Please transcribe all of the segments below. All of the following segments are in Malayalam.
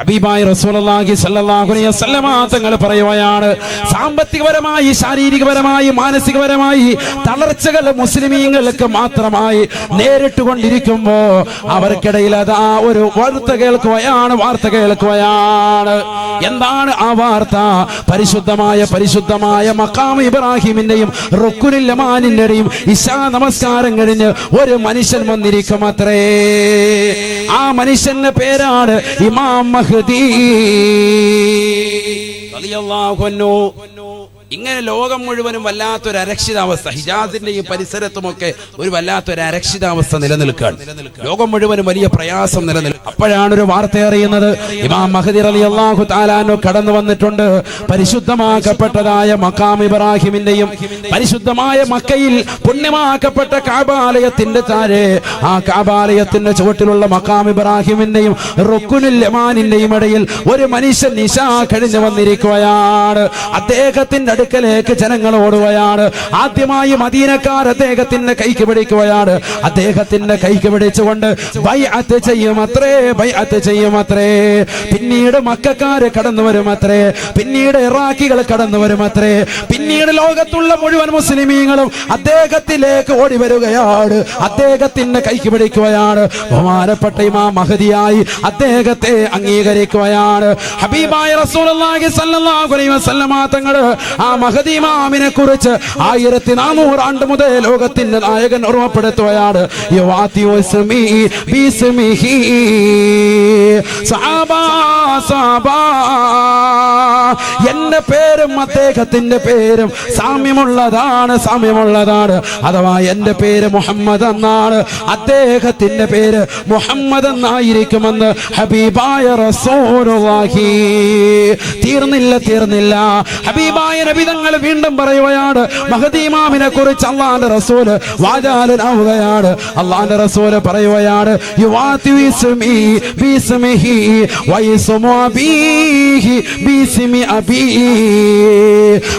ഹബീബായി വസല്ലമ തങ്ങൾ പറയുകയാണ് സാമ്പത്തികപരമായി ശാരീരികപരമായി മാനസികപരമായി തളർച്ചകൾ മുസ്ലിമീങ്ങൾക്ക് മാത്രമായി നേരിട്ട് കൊണ്ടിരിക്കുമ്പോ അവർക്കിടയിൽ അതാ ഒരു വാർത്ത കേൾക്കുകയാണ് വാർത്ത കേൾക്കുകയാണ്. എന്താണ് ആ വാർത്ത? പരിശുദ്ധമായ പരിശുദ്ധമായ മക്കാം ഇബ്രാഹിമിന്റെയും റുക്കുനില്ലമാനിന്റെയും ഇശാ നമസ്കാരം കഴിഞ്ഞ് ഒരു മനുഷ്യൻ വന്നിരിക്കും അത്രേ. ആ മനുഷ്യന്റെ പേരാണ് ഇമാം മഹദി. ഇങ്ങനെ ലോകം മുഴുവനും വല്ലാത്തൊരു അരക്ഷിതാവസ്ഥ. ഹിജാസിന്റെയും പരിസരത്തുമൊക്കെ ഒരു വല്ലാത്തൊരു അരക്ഷിതാവസ്ഥ നിലനിൽക്കുകയാണ്. ലോകം മുഴുവനും വലിയ പ്രയാസം നിലനിൽക്കും അപ്പോഴാണ് ഒരു വാർത്ത അറിയുന്നത്. ഇമാം മഹദിർ അലി അള്ളാഹു താലാനു കടന്നു വന്നിട്ടുണ്ട്. പരിശുദ്ധമാക്കപ്പെട്ടതായ മക്കാം ഇബ്രാഹിമിന്റെയും പരിശുദ്ധമായ മക്കയിൽ പുണ്യമാക്കപ്പെട്ട കാബാലയത്തിന്റെ താഴെ ആ കാബാലയത്തിന്റെ ചുവട്ടിലുള്ള മക്കാം ഇബ്രാഹിമിന്റെയും റുക്കുനുൽ യമാനിന്റെയും ഇടയിൽ ഒരു മനുഷ്യൻ നിശ കഴിഞ്ഞു വന്നിരിക്കുകയാണ്. അദ്ദേഹത്തിന്റെ അടുക്കലേക്ക് ജനങ്ങൾ ഓടുകയാണ് ആദ്യമായി മദീനക്കാർ അദ്ദേഹത്തിന്റെ കൈക്ക് പിടിക്കുകയാണ്. അദ്ദേഹത്തിന്റെ കൈക്ക് പിടിച്ചുകൊണ്ട് ബൈഅത്ത് ചെയ്യും ബൈഅത്ത് ചെയ്യും പിന്നീട് മക്കാര് കടന്നു വരും അത്രേ. പിന്നീട് ഇറാഖികൾ കടന്നു വരും അത്രേ. പിന്നീട് ലോകത്തുള്ള മുഴുവൻ മുസ്ലിമീങ്ങളും അദ്ദേഹത്തിലേക്ക് ഓടി വരികയാണ്. അദ്ദേഹത്തിന്റെ കൈക്ക് പിടിക്കുകയാണ്. ബഹുമാനപ്പെട്ട ഇമാ മഹതിയായി അദ്ദേഹത്തെ അംഗീകരിക്കുകയാണ്. ഹബീബായ റസൂലുള്ളാഹി അലൈഹി വസല്ലമ തങ്ങൾ ആ മഹദി ഇമാമിനെ കുറിച്ച് ആയിരത്തി നാനൂറാണ്ട് മുതൽ ലോകത്തിന്റെ നായകൻ ഓർമ്മപ്പെടുത്തുകയാണ്. സഹാബാ സഹാബാ എന്റെ പേരും അദ്ദേഹത്തിന്റെ പേരും സാമ്യമുള്ളതാണ് സാമ്യമുള്ളതാണ്. അഥവാ എന്റെ പേര് മുഹമ്മദ് എന്നാണ് അദ്ദേഹത്തിന്റെ പേര് മുഹമ്മദ് എന്നായിരിക്കുമെന്ന് ഹബീബായ റസൂലുള്ളാഹി. തീർന്നില്ല തീർന്നില്ല. ഹബീബായ നബിതങ്ങൾ വീണ്ടും പറയുകയാണ് മഹദീമാമിനെ കുറിച്ച് അള്ളാന്റെ റസൂൽ വാചാലനാവുകയാണ്. അള്ളാന്റെ റസൂൽ പറയുകയാണ് യുവാതി ബിസ്മിഹി അബീഹി ബിസ്മി അബീ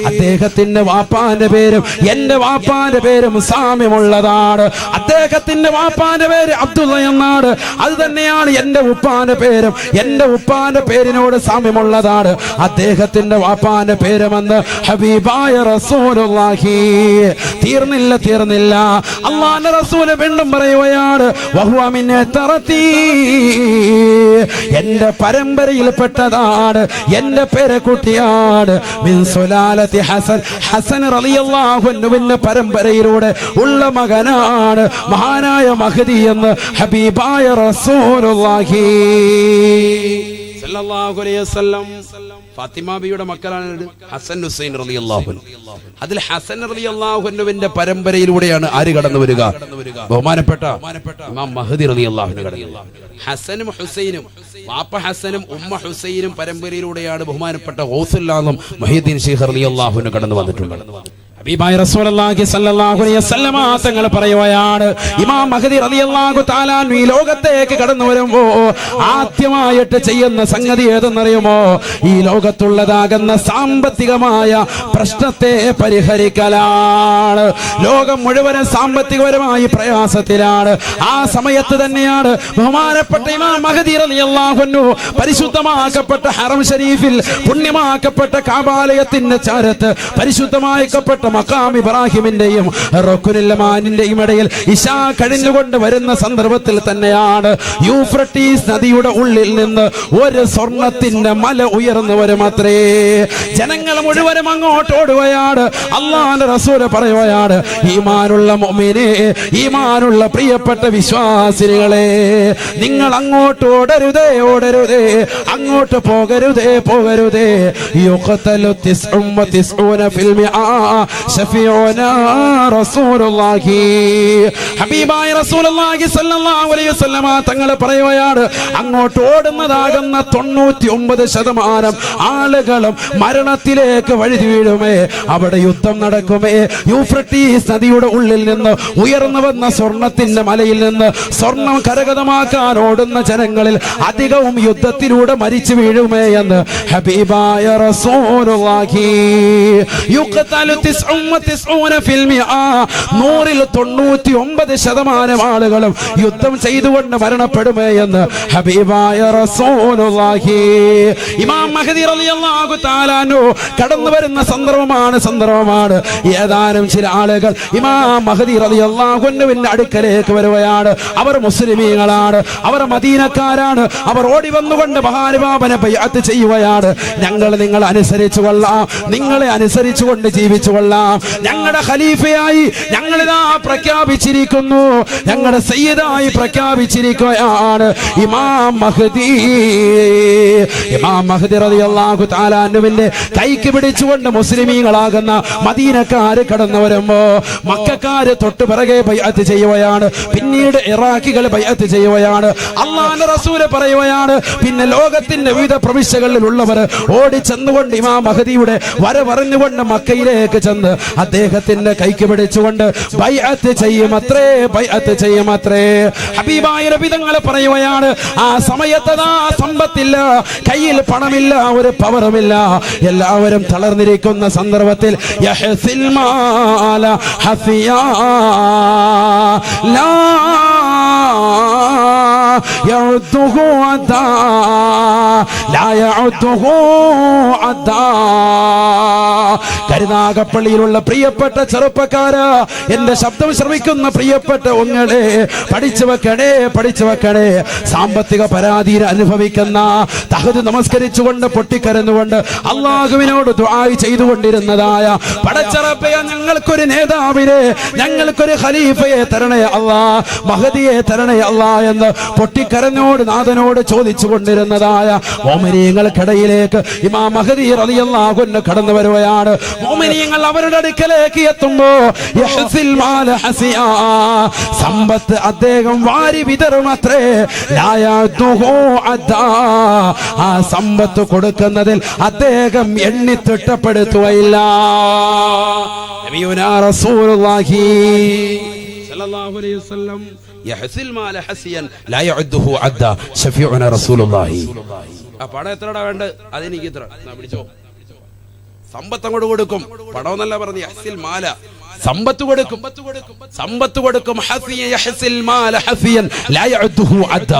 അദ്ദേഹത്തിന്റെ വാപ്പാന്റെ പേരും എന്റെ വാപ്പാന്റെ പേരും സാമ്യമുള്ളതാണ്. അദ്ദേഹത്തിന്റെ വാപ്പാന്റെ പേര് അബ്ദുള്ള എന്നാണ്. അത് തന്നെയാണ് എന്റെ ഉപ്പാന്റെ പേരും. എന്റെ ഉപ്പാന്റെ പേരിനോട് സാമ്യമുള്ളതാണ്. അദ്ദേഹത്തിന്റെ വാപ്പാന്റെ പേരുമെന്ന് ഹബീബായ റസൂലുള്ളാഹി. തീർന്നില്ല തീർന്നില്ല. അള്ളാന്റെ റസൂൽ വീണ്ടും പറയുകയാണ് വഹുവ തറത്തി. എന്റെ പരമ്പരയിൽപ്പെട്ടതാണ്. എന്റെ പേരക്കുട്ടിയാണ് സുലാലത്തി ഹസൻ. ഹസൻ പരമ്പരയിലൂടെ ഉള്ള മകനാണ്. മഹാനായ മഹദി എന്ന് ഹബീബായ റസൂലുള്ളാഹി. സല്ലല്ലാഹു അലൈഹി വസല്ലം ഫാത്തിമ മക്കളാണ് ഹസൻ ഹുസൈൻ റളിയല്ലാഹു അള്ളാഹു അതിൽ ഹസൻ റലി അൻഹുവിന്റെ പരമ്പരയിലൂടെയാണ് ആര് കടന്നു വരിക? ബഹുമാനപ്പെട്ട ഇമാം മഹദി റളിയല്ലാഹു അൻഹു കടന്നു ഹസനും ഹുസൈനും വാപ്പ ഹസനും ഉമ്മ ഹുസൈനും പരമ്പരയിലൂടെയാണ് ബഹുമാനപ്പെട്ട ഹോസുല്ലാന്നും മഹീദ്ദീൻ ഷെയ്ഖ് റലി അൻഹു കടന്നു വന്നിട്ടുണ്ട് ഹബീബായ റസൂലുള്ളാഹി സ്വല്ലല്ലാഹു അലൈഹി വസല്ലമ തങ്ങൾ പറയുകയാണ് ഇമാം മഹദി റളിയല്ലാഹു തആല ഈ ലോകത്തേക്ക് കടന്നു വരുമ്പോ ആദ്യമായിട്ട് ചെയ്യുന്ന സംഗതി ഏതെന്നറിയുമോ? ഈ ലോകത്തുള്ളതാകുന്ന സാമ്പത്തികമായ പ്രശ്നത്തെ പരിഹരിക്കലാണ്. ലോകം മുഴുവനും സാമ്പത്തികപരമായി പ്രയാസത്തിലാണ്. ആ സമയത്ത് തന്നെയാണ് ബഹുമാനപ്പെട്ട ഇമാം മഹദി റളിയല്ലാഹു അൻഹു പരിശുദ്ധമാക്കപ്പെട്ട ഹറം ഷരീഫിൽ പുണ്യമാക്കപ്പെട്ട കാബാലയത്തിന്റെ ചാരത്ത് പരിശുദ്ധമാക്കപ്പെട്ട മക്കാം ഇബ്രാഹിമിന്റെയും റൊക്കുനില്ലമാനിന്റെയും ഇടയിൽ ഇശാ കഴിഞ്ഞുകൊണ്ട് വരുന്ന സന്ദർഭത്തിൽ തന്നെയാണ് യൂഫ്രട്ടീസ് നദിയുടെ ഉള്ളിൽ നിന്ന് ഒരു സ്വർണത്തിന്റെ മല ഉയർന്നു വരും അത്രേ ജനങ്ങൾ മുഴുവനും അങ്ങോട്ട് ഓടുകയാണ്. അള്ളാന്റെ റസൂൽ പറയുകയാണ് ഈമാനുള്ള മൊമിനെ ഈമാനുള്ള പ്രിയപ്പെട്ട വിശ്വാസികളെ നിങ്ങൾ അങ്ങോട്ട് ഓടരുതേ ഓടരുതേ അങ്ങോട്ട് പോകരുതേ പോകരുതേ. ഹബീബായ തങ്ങൾ പറയുകയാണ് അങ്ങോട്ട് ഓടുന്നതാകുന്ന തൊണ്ണൂറ്റി ഒമ്പത് ശതമാനം ആളുകളും മരണത്തിലേക്ക് വഴുതി വീഴുമേ അവിടെ യുദ്ധം നടക്കുമേ. യൂഫ്രട്ടീസ് നദിയുടെ ഉള്ളിൽ നിന്ന് ഉയർന്നു വന്ന സ്വർണത്തിന്റെ മലയിൽ നിന്ന് സ്വർണം കരകതമാക്കാൻ ഓടുന്ന ജനങ്ങളിൽ അധികവും യുദ്ധത്തിലൂടെ മരിച്ചു വീഴുമേ എന്ന് ഹബീബായ റസൂലുള്ളാഹി. യുഖ്തലു തിസ്ഉ നൂറിൽ തൊണ്ണൂറ്റി ഒമ്പത് ശതമാനം ആളുകളും യുദ്ധം ചെയ്തുകൊണ്ട് മരണപ്പെടുമേ എന്ന് ഹബീബായ റസൂലുള്ളാഹി. ഇമാം മഹദി റളിയല്ലാഹു തആലാനു കടന്നു വരുന്ന സന്ദർഭമാണ് സന്ദർഭമാണ്. ഏതാനും ചില ആളുകൾ ഇമാം മഹദി റളിയല്ലാഹുവിന്റെ അടുക്കലേക്ക് വരുകയാണ്. അവർ മുസ്ലിമീങ്ങളാണ് അവർ മദീനക്കാരാണ് അവർ ഓടി വന്നുകൊണ്ട് മഹാനുഭാവനെ ബൈഅത്ത് ചെയ്യുകയാണ്. ഞങ്ങൾ നിങ്ങൾ അനുസരിച്ചു കൊള്ളാം നിങ്ങളെ അനുസരിച്ചുകൊണ്ട് ജീവിച്ചു കൊള്ളാം. ഞങ്ങളുടെ ഖലീഫയായി ഞങ്ങളിതാ പ്രഖ്യാപിച്ചിരിക്കുന്നു. ഞങ്ങളുടെ സയ്യിദായി പ്രഖ്യാപിച്ചിരിക്കുകയാണ് ഇമാം മഹദി. ഇമാം മഹദി റളിയല്ലാഹു തആല അന്നുവിന്റെ കൈക്ക് പിടിച്ചുകൊണ്ട് മുസ്ലിമീങ്ങളാകുന്ന മദീനക്കാര് കടന്നു വരുമ്പോ മക്കാര് തൊട്ട് പിറകെ ബൈഅത്ത് ചെയ്യുകയാണ്. പിന്നീട് ഇറാഖികൾ ബൈഅത്ത് ചെയ്യുകയാണ്. അള്ളാഹ് റസൂൽ പറയുകയാണ്. പിന്നെ ലോകത്തിന്റെ വിവിധ പ്രവിശ്യകളിലുള്ളവർ ഓടി ചെന്നുകൊണ്ട് ഇമാം മഹദിയുടെ വരവറിഞ്ഞുകൊണ്ട് മക്കയിലേക്ക് ചെന്ന് അദ്ദേഹത്തിന്റെ കൈക്ക് പിടിച്ചുകൊണ്ട് ബൈഅത്ത് ചെയ്യുമത്രേ ബൈഅത്ത് ചെയ്യുമത്രേ ഹബീബായ നബിതങ്ങൾ പറയുകയാണ് ആ സമയത്തതാ സമ്പത്തില്ല കയ്യിൽ പണമില്ല ഒരു പവറുമില്ല എല്ലാവരും തളർന്നിരിക്കുന്ന സന്ദർഭത്തിൽ യഹ്സിൽ മാല ഹഫിയാ ലാ يعده عدا لا يعده عدا കരുനാഗപ്പള്ളിയിലുള്ള പ്രിയപ്പെട്ട ചെറുപ്പക്കാര് എന്റെ ശബ്ദം ശ്രമിക്കുന്ന പ്രിയപ്പെട്ട ഒങ്ങളെ പഠിച്ചു വെക്കണേ പഠിച്ചു വെക്കണേ. സാമ്പത്തിക പരാതി അനുഭവിക്കുന്ന തഹത് നമസ്കരിച്ചുകൊണ്ട് പൊട്ടിക്കരന്നുകൊണ്ട് അള്ളാഹുവിനോട് ദുആയി ചെയ്തുകൊണ്ടിരുന്നതായ പടച്ചറപ്പയ ഞങ്ങൾക്കൊരു നേതാവിനെ ഞങ്ങൾക്കൊരു ഖലീഫയെ തരണേ അള്ളാ മഹദിയെ തരണേ അള്ളാ എന്ന് പൊട്ടിക്കരനോട് നാഥനോട് ചോദിച്ചു കൊണ്ടിരുന്നതായ മോമനീയങ്ങൾക്കിടയിലേക്ക് ഇമാ മഹദി റളിയല്ലാഹു കടന്നു വരുകയാണ്. മോമിനിയങ്ങൾ അവരുടെ അടുക്കലേക്ക് എത്തുമ്പോ യഹ്സിൽ മാല ഹസിയാ. സമ്പത്ത് അദ്ദേഹം വാരി വിതറും അത്രേ. ആ സമ്പത്ത് കൊടുക്കുന്നതിൽ അദ്ദേഹം എണ്ണി തിട്ടപ്പെടുത്തുകയില്ല. നബിയുനാ റസൂലുള്ളാഹി. സല്ലല്ലാഹു അലൈഹി വസല്ലം. യഹ്സിൽ മാല ഹസിയൻ ലാ യഉദ്ദുഹു അദ്ദ ശഫീഉന റസൂലുള്ളാഹി. ആ പണം എത്രടാ വേണ്ട അതെനിക്ക് ഇത്ര. പിടിച്ചോ. സമ്പത്ത് അങ്ങോട്ട് കൊടുക്കും. പണം എന്നല്ല പറഞ്ഞു യഹ്സിൽ മാല. സമ്പത്ത് കൊടുക്കും. സമ്പത്ത് കൊടുക്കും. ഹസിയ യഹ്സിൽ മാല ഹസിയൻ ലാ യഉദ്ദുഹു അദ്ദ.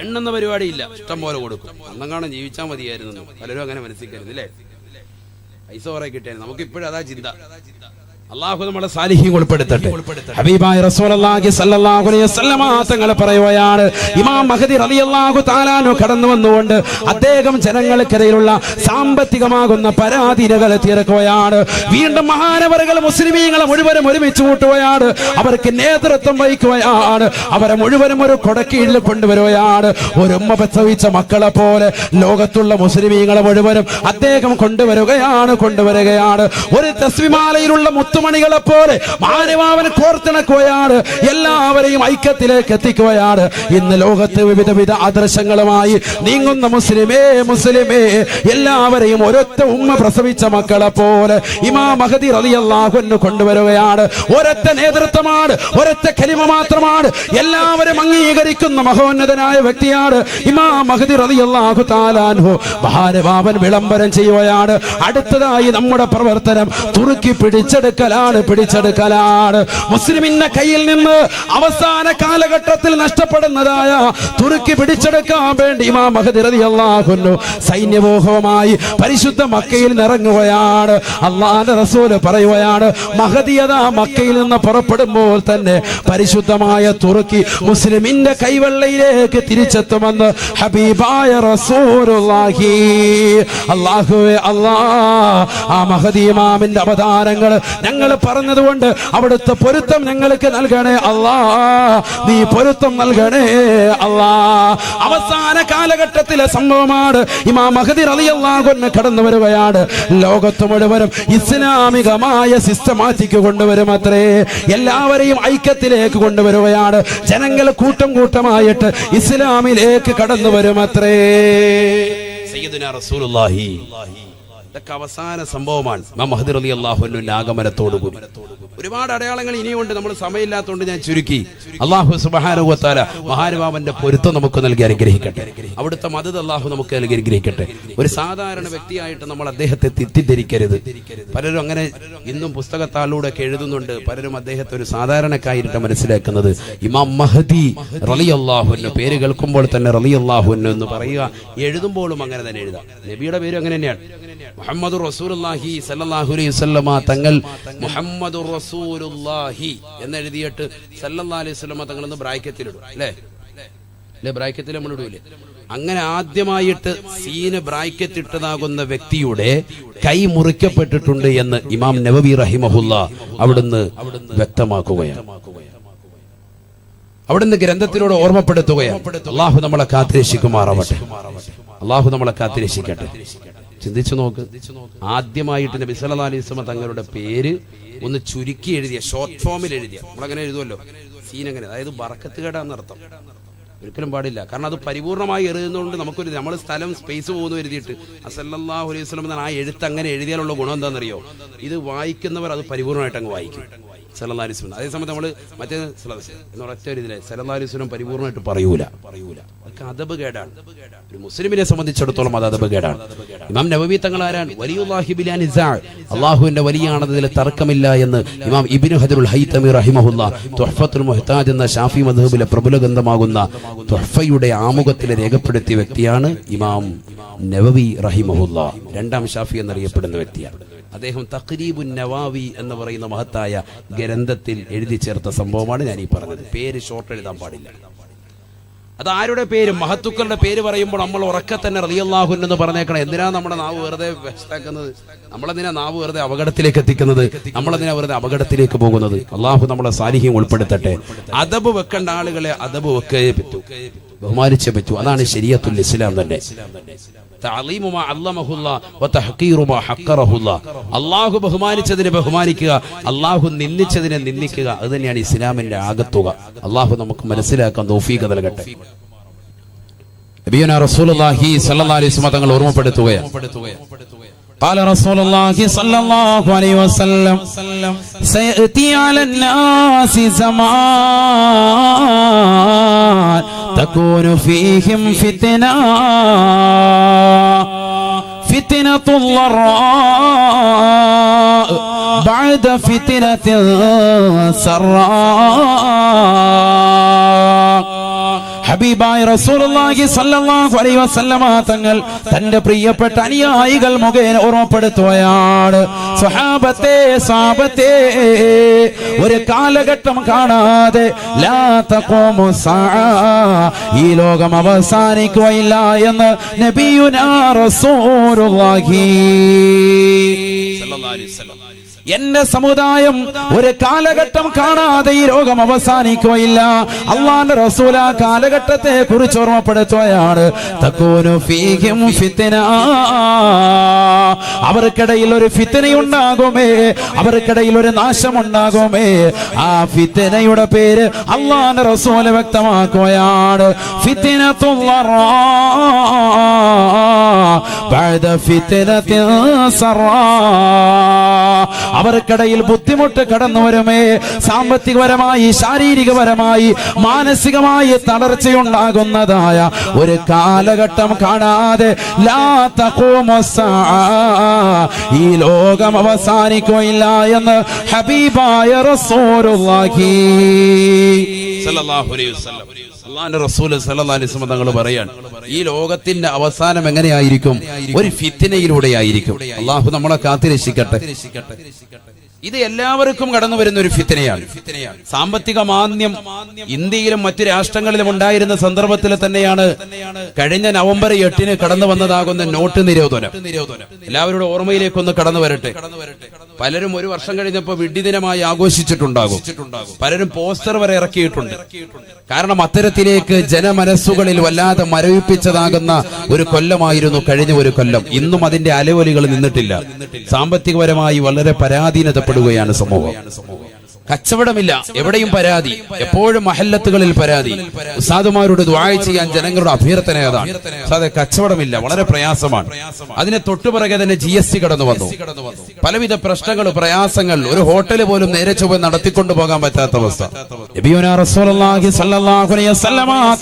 എണ്ണുന്ന പരിപാടിയില്ല. ഇഷ്ടം പോലെ കൊടുക്കും. അന്നങ്ങാണം ജീവിച്ചാൽ മതിയായിരുന്നു. പലരും അങ്ങനെ മനസ്സിലാക്കരുത് അല്ലേ പൈസ കുറെ കിട്ടിയായിരുന്നു. നമുക്ക് ഇപ്പോഴും അതാ ചിന്ത. അള്ളാഹു നമ്മളെ സാലിഹ്യം ഉൾപ്പെടുത്തട്ടെ. ഹബീബായ റസൂലുള്ളാഹി സ്വല്ലല്ലാഹു അലൈഹി വസല്ലമ തങ്ങളെ പറയുകയാണ് ഇമാം മഹദി റളിയല്ലാഹു തആലാനു കടന്നു വന്നുകൊണ്ട് അദ്ദേഹം ജനങ്ങൾക്കിടയിലുള്ള സാമ്പത്തികമാകുന്ന പരാധീനകൾ തീർക്കുകയാണ് വീണ്ടും മഹാനവറുകൾ മുസ്ലിമീങ്ങളെ മുഴുവനും ഒരുമിച്ച് കൂട്ടുകയാണ്. അവർക്ക് നേതൃത്വം വഹിക്കുകയാണ്. അവരെ മുഴുവനും ഒരു കൊടക്കീഴിൽ കൊണ്ടുവരികയാണ്. ഒരു ഉമ്മ പ്രസവിച്ച മക്കളെ പോലെ ലോകത്തുള്ള മുസ്ലിമീങ്ങളെ മുഴുവനും അദ്ദേഹം കൊണ്ടുവരികയാണ് കൊണ്ടുവരികയാണ്. ഒരു തസ്വിമാലയിലുള്ള മുത്തുമണികളെ പോലെ മാനവാവൻ കോർത്തിണക്കുകയാണ് എല്ലാവരെയും ഐക്യത്തിലേക്ക് എത്തിക്കുകയാണ് ഇന്ന് ലോകത്തെ വിവിധ വിധ ആദർശങ്ങളുമായി നീങ്ങുന്ന മുസ്ലിമേ മുസ്ലിമേ എല്ലാവരെയും ഒരൊറ്റ ഉമ്മ പ്രസവിച്ച മക്കളെ പോലെ ഇമാ മഹദി റളിയല്ലാഹു കൊണ്ടുവരികയാണ്. ഒരൊറ്റ നേതൃത്വമാണ് ഒരൊറ്റ കലിമ മാത്രമാണ്. എല്ലാവരും അംഗീകരിക്കുന്ന മഹോന്നതനായ വ്യക്തിയാണ് ഇമാ മഹദി റളിയല്ലാഹു താലാൻഹു ഭാരവാവൻ വിളംബരം ചെയ്യുകയാണ്. അടുത്തതായി നമ്മുടെ പ്രവർത്തനം തുറുക്കി പിടിച്ചെടുക്കലാണ് പിടിച്ചെടുക്കലാണ്. മുസ്ലിമിന്റെ കയ്യിൽ നിന്ന് അവസാന കാലഘട്ടത്തിൽ നഷ്ടപ്പെടുന്നതായ തുറുക്കി പിടിച്ചെടുക്കാൻ വേണ്ടി ഇമാ മഹദി അള്ളാഹുന്നു സൈന്യമോഹവുമായി പരിശുദ്ധ മക്കയിൽ നിറങ്ങുകയാണ്. അള്ളാഹാന്റെ റസൂൽ പറയുകയാണ് മഹദിയത മക്കയിൽ നിന്ന് പുറപ്പെടുമ്പോൾ തന്നെ പരിശുദ്ധമായ തുറുക്കി മുസ്ലിമിന്റെ കൈവെള്ളയിലേക്ക് തിരിച്ചെത്തുമെന്ന് ഹബീബായ റസൂലുള്ളാഹി. അള്ളാഹുവേ അള്ളാ ആ മഹദി ഇമാമിന്റെ അവതാരങ്ങൾ ഞങ്ങൾ പറഞ്ഞതുകൊണ്ട് അവിടുത്തെ പൊരുത്തം ഞങ്ങൾക്ക് നൽകണേ അല്ലാ. നീ പൊരുത്തം നൽകണേ അല്ലാ. അവസാന കാലഘട്ടത്തിലെ സംഭവമാണ് ഇമാ മഹദി റളിയല്ലാഹു കടന്നു വരികയാണ്. ലോകത്ത് മുഴുവനും ഇസ്ലാമികമായ സിസ്റ്റമാറ്റിക് കൊണ്ടുവരും അത്രേ. എല്ലാവരെയും ഐക്യത്തിലേക്ക് കൊണ്ടുവരികയാണ്. ജനങ്ങൾ കൂട്ടം കൂട്ടമായിട്ട് ഇസ്ലാമിലേക്ക് കടന്നു വരും അത്രേ. സയ്യിദുനാ റസൂലുള്ളാഹി. ഇതൊക്കെ അവസാന സംഭവമാണ്. ഇമാം മഹദി അലി അള്ളാഹുവിന്റെ ആഗമനത്തോടുകൂടി. ഒരുപാട് അടയാളങ്ങൾ ഇനിയുണ്ട് നമ്മൾ സമയമില്ലാത്തതുകൊണ്ട് ഞാൻ ചുരുക്കി. അള്ളാഹു സുബഹാനുവത്താല മഹാനുഭാവന്റെ പൊരുത്തം നമുക്ക് നൽകി അനുഗ്രഹിക്കട്ടെ. അവിടുത്തെ മദത് അള്ളാഹു നമുക്ക് നൽകി അനുഗ്രഹിക്കട്ടെ. ഒരു സാധാരണ വ്യക്തിയായിട്ട് നമ്മൾ അദ്ദേഹത്തെ തെറ്റിദ്ധരിക്കരുത്. പലരും അങ്ങനെ ഇന്നും പുസ്തകത്താളിലൂടെ ഒക്കെ എഴുതുന്നുണ്ട്. പലരും അദ്ദേഹത്തെ ഒരു സാധാരണക്കായിട്ട് മനസ്സിലാക്കുന്നത്. ഇമാം മഹദി റലി അള്ളാഹുവിന് പേര് കേൾക്കുമ്പോൾ തന്നെ റലി അള്ളാഹുവിന് എന്ന് പറയുക എഴുതുമ്പോഴും അങ്ങനെ തന്നെ എഴുതാം. നബിയുടെ പേര് അങ്ങനെ തന്നെയാണ്. മുഹമ്മദ് റസൂലുള്ളാഹി സല്ലല്ലാഹു അലൈഹി വസല്ലമ തങ്ങൾ മുഹമ്മദ് റസൂലുല്ലാഹി എന്ന് എഴുതിയിട്ട് സല്ലല്ലാഹു അലൈഹി വസല്ലമ തങ്ങൾ എന്ന് ബ്രാക്കറ്റിലിടും അല്ലേ? അല്ലെ? ബ്രാക്കറ്റിൽ നമ്മൾ ഇടൂലേ? അങ്ങനെ ആദ്യമായിട്ട് സീന് ബ്രാക്കറ്റ് ഇട്ടതാകുന്ന വ്യക്തിയുടെ കൈ മുറിക്കപ്പെട്ടിട്ടുണ്ട് എന്ന് ഇമാം നബവി റഹിമഹുല്ല അവിടുന്ന് വ്യക്തമാക്കുകയാണ്. അവിടുന്ന് ഗ്രന്ഥത്തിലൂടെ ഓർമ്മപ്പെടുത്തുകയാണ്. അള്ളാഹു നമ്മളെ കാത്തിരക്ഷിക്കുമാറാവട്ടെ. അള്ളാഹു നമ്മളെ കാത്തിരക്ഷിക്കട്ടെ. ചിന്തിച്ചു നോക്ക്. ആദ്യമായിട്ട് നബി അലൈഹി വസല്ലം തങ്ങളുടെ പേര് ഒന്ന് ചുരുക്കി എഴുതിയ ഷോർട്ട് ഫോമിൽ എഴുതിയ. നമ്മളങ്ങനെ എഴുതുമല്ലോ. സീൻ അങ്ങനെ. അതായത് ബറക്കത്ത് കേടാന്നർത്ഥം ഒരിക്കലും പാടില്ല. കാരണം അത് പരിപൂർണമായി എഴുതുന്നതുകൊണ്ട് നമുക്കൊരു നമ്മൾ സ്ഥലം സ്പേസ് പോകുന്നു എഴുതിയിട്ട്. അസല്ലാഹു അലൈഹി വസല്ലം എന്ന ആ എഴുത്ത് അങ്ങനെ എഴുതിയാലുള്ള ഗുണം എന്താണെന്നറിയോ? ഇത് വായിക്കുന്നവർ അത് പരിപൂർണമായിട്ട് അങ്ങ് വായിക്കും. സല്ലല്ലാഹു അലൈഹി വസല്ലം. അതേസമയത്ത് നമ്മൾ മറ്റേ എന്ന് ഒരൊറ്റ ഒരു ഇതിലെ വസല്ലം പരിപൂർണമായിട്ട് പറയൂല. പറയൂല അതൊക്കെ അദബ് കേടാണ്. ഒരു മുസ്ലിമിനെ സംബന്ധിച്ചിടത്തോളം അത് അദബ് കേടാണ്. ഇമാം നബവി തങ്ങൾ ആരാണ് വലിയുല്ലാഹി ബിലാ നിസാ അള്ളാഹുവിന്റെ വലിയാണതിൽ തർക്കമില്ല എന്ന് ഇമാം ഇബ്നു ഹജറുൽ ഹൈതമി റഹിമഹുല്ല തുഹ്ഫത്തുൽ മുഹ്താജ് എന്ന ഷാഫി മധുബിലെ പ്രബല ഗ്രന്ഥമാകുന്ന തൊഹഫയുടെ ആമുഖത്തിൽ രേഖപ്പെടുത്തിയ വ്യക്തിയാണ് ഇമാം നവവി റഹിമഹുല്ല. രണ്ടാം ഷാഫി എന്നറിയപ്പെടുന്ന വ്യക്തിയാണ്. അദ്ദേഹം തക്രീബു നവാവി എന്ന് പറയുന്ന മഹത്തായ ഗ്രന്ഥത്തിൽ എഴുതി ചേർത്ത സംഭവമാണ് ഞാൻ ഈ പറഞ്ഞത്. പേര് ഷോർട്ട് എഴുതാൻ പാടില്ല. അത് ആരുടെ പേര്? മഹത്തുക്കളുടെ പേര് പറയുമ്പോൾ നമ്മൾ ഉറക്കെ തന്നെ റളിയല്ലാഹു എന്ന് പറഞ്ഞേക്കണം. എന്തിനാ നമ്മുടെ നാവ് വെറുതെ വെസ്റ്റാക്കുന്നത് നമ്മളെന്തിനാ നാവ് വെറുതെ അപകടത്തിലേക്ക് എത്തിക്കുന്നത്? നമ്മളെന്തിനാ വെറുതെ അപകടത്തിലേക്ക് പോകുന്നത്? അള്ളാഹു നമ്മളെ സാരിഹ്യം ഉൾപ്പെടുത്തട്ടെ. അദബ് വെക്കേണ്ട ആളുകളെ അദബ് വെക്കേ പറ്റൂ. ബഹുമാനിച്ചേ പറ്റൂ. അതാണ് ശരിയത്തുൽ ഇസ്ലാം തന്നെ. അള്ളാഹു ബഹുമാനിച്ചതിനെ ബഹുമാനിക്കുക അള്ളാഹു നിന്ദിച്ചതിനെ നിന്ദിക്കുക അത് തന്നെയാണ് ഇസ്ലാമിന്റെ ആകത്തുക. അള്ളാഹു നമുക്ക് മനസ്സിലാക്കാൻ തോഫീക നൽകട്ടെ. റസൂലുള്ളാഹി സ്വല്ലല്ലാഹി അലൈഹി വസല്ലം തങ്ങൾ ഓർമ്മപ്പെടുത്തുകയാണ്. قال رسول الله صلى الله عليه وسلم سيأتي على الناس زمان تكون فيهم فتنة فتنة الضراء بعد فتنة سراء. ഹബീബായ റസൂലുള്ളാഹി സല്ലല്ലാഹു അലൈഹി വസല്ലമ തങ്ങൾ തന്റെ പ്രിയപ്പെട്ട അനുയായികൾ മുഖേന ഓർമ്മപ്പെടുത്തുകയാണ്. സ്വഹാബത്തെ സാബത്തെ ഒരു കാലഘട്ടം കാണാതെ ലാ തഖൂമു ഈ ലോകം അവസാനിക്കുകയില്ല എന്ന് നബിയുനാ റസൂലുള്ളാഹി. സല്ലല്ലാഹു അലൈഹി വസല്ലം. എന്റെ സമുദായം ഒരു കാലഘട്ടം കാണാതെ ഈ രോഗം അവസാനിക്കുകയില്ല. അള്ളാന്റെ റസൂൽ ആ കാലഘട്ടത്തെ കുറിച്ച് ഓർമ്മപ്പെടുത്തുകയാണ്. അവർക്കിടയിൽ ഒരു ഫിത്തനയുണ്ടാകുമേ അവർക്കിടയിൽ ഒരു നാശമുണ്ടാകുമേ. ആ ഫിത്തനയുടെ പേര് അള്ളാന്റെ റസൂൽ വ്യക്തമാക്കുകയാണ്. ഫിത്തിനത്തുള്ള അവർക്കിടയിൽ ബുദ്ധിമുട്ട് കടന്നുവരുമേ. സാമ്പത്തികപരമായി ശാരീരികപരമായി മാനസികമായി തളർച്ചയുണ്ടാകുന്നതായ ഒരു കാലഘട്ടം കാണാതെ. ഈ ലോകം അവസാനിക്കുകയില്ല എന്ന് ഹബീബായ റസൂലുള്ളാഹി അലൈഹി വസല്ലം. റസൂൽ തങ്ങൾ പറയാണ് ഈ ലോകത്തിന്റെ അവസാനം എങ്ങനെയായിരിക്കും? ഒരു ഫിത്തിനയിലൂടെ ആയിരിക്കും അള്ളാഹു നമ്മളെ കാത്തിരക്ഷിക്കട്ടെ. ഇത് എല്ലാവർക്കും കടന്നു വരുന്ന ഒരു ഫിത്തനയാണ് സാമ്പത്തിക മാന്യം ഇന്ത്യയിലും മറ്റു രാഷ്ട്രങ്ങളിലും ഉണ്ടായിരുന്ന സന്ദർഭത്തിൽ തന്നെയാണ് കഴിഞ്ഞ നവംബർ എട്ടിന് കടന്നു വന്നതാകുന്ന നോട്ട് നിരോധനം. എല്ലാവരുടെ ഓർമ്മയിലേക്കൊന്ന് കടന്നു വരട്ടെ. പലരും ഒരു വർഷം കഴിഞ്ഞപ്പോൾ വിഡ്ഢിദിനമായി ആഘോഷിച്ചിട്ടുണ്ടാകും. പലരും പോസ്റ്റർ വരെ ഇറക്കിയിട്ടുണ്ട്. കാരണം അത്തരത്തിലേക്ക് ജനമനസ്സുകളിൽ വല്ലാതെ മരവിപ്പിച്ചതാകുന്ന ഒരു കൊല്ലമായിരുന്നു കഴിഞ്ഞ ഒരു കൊല്ലം. ഇന്നും അതിന്റെ അലവലികൾ നിന്നിട്ടില്ല. സാമ്പത്തികപരമായി വളരെ പരാധീനതപ്പെടുകയാണ് സമൂഹം. കച്ചവടമില്ല. എവിടെയും പരാതി. എപ്പോഴും മഹല്ലത്തുകളിൽ പരാതി. ഉസ്താദുമാരോട് ദ്വായ ചെയ്യാൻ ജനങ്ങളുടെ അഭ്യർത്ഥന ഏതാണ്? കച്ചവടമില്ല. വളരെ പ്രയാസമാണ്. അതിനെ തൊട്ടുപിറകെ തന്നെ ജി എസ് ടി കടന്നു വന്നു. പലവിധ പ്രശ്നങ്ങൾ പ്രയാസങ്ങൾ ഒരു ഹോട്ടൽ പോലും നേരെ ചൊവ്വ നടത്തിക്കൊണ്ടു പോകാൻ പറ്റാത്ത അവസ്ഥ.